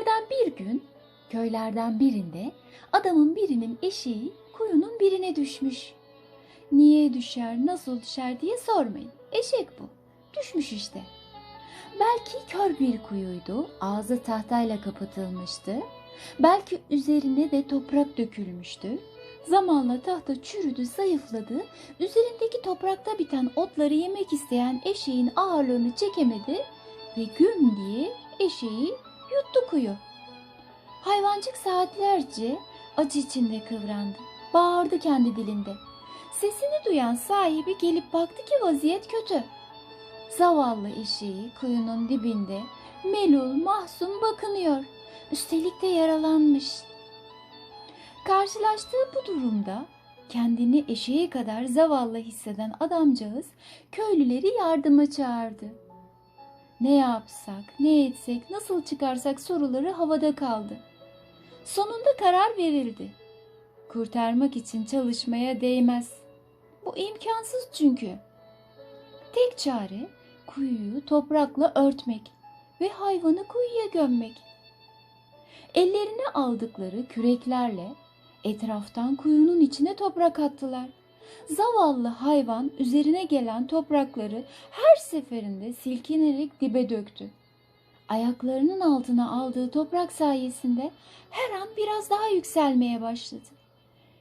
Günlerden bir gün köylerden birinde adamın birinin eşeği kuyunun birine düşmüş. Niye düşer, nasıl düşer diye sormayın. Eşek bu. Düşmüş işte. Belki kör bir kuyuydu, ağzı tahtayla kapatılmıştı. Belki üzerine de toprak dökülmüştü. Zamanla tahta çürüdü, zayıfladı. Üzerindeki toprakta biten otları yemek isteyen eşeğin ağırlığını çekemedi ve güm diye eşeği yuttu kuyu. Hayvancık saatlerce acı içinde kıvrandı. Bağırdı kendi dilinde. Sesini duyan sahibi gelip baktı ki vaziyet kötü. Zavallı eşeği kuyunun dibinde melul mahzun bakınıyor. Üstelik de yaralanmış. Karşılaştığı bu durumda kendini eşeğe kadar zavallı hisseden adamcağız köylüleri yardıma çağırdı. Ne yapsak, ne etsek, nasıl çıkarsak soruları havada kaldı. Sonunda karar verildi. Kurtarmak için çalışmaya değmez. Bu imkansız çünkü. Tek çare kuyuyu toprakla örtmek ve hayvanı kuyuya gömmek. Ellerine aldıkları küreklerle etraftan kuyunun içine toprak attılar. Zavallı hayvan üzerine gelen toprakları her seferinde silkinerek dibe döktü. Ayaklarının altına aldığı toprak sayesinde her an biraz daha yükselmeye başladı.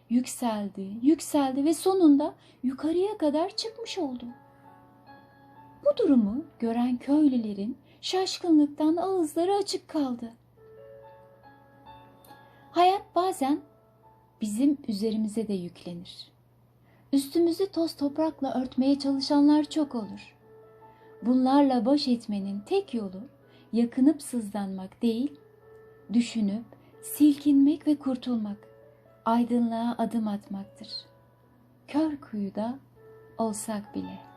Yükseldi, yükseldi ve sonunda yukarıya kadar çıkmış oldu. Bu durumu gören köylülerin şaşkınlıktan ağızları açık kaldı. Hayat bazen bizim üzerimize de yüklenir. Üstümüzü toz toprakla örtmeye çalışanlar çok olur. Bunlarla baş etmenin tek yolu yakınıp sızlanmak değil, düşünüp silkinmek ve kurtulmak, aydınlığa adım atmaktır. Kör kuyuda olsak bile.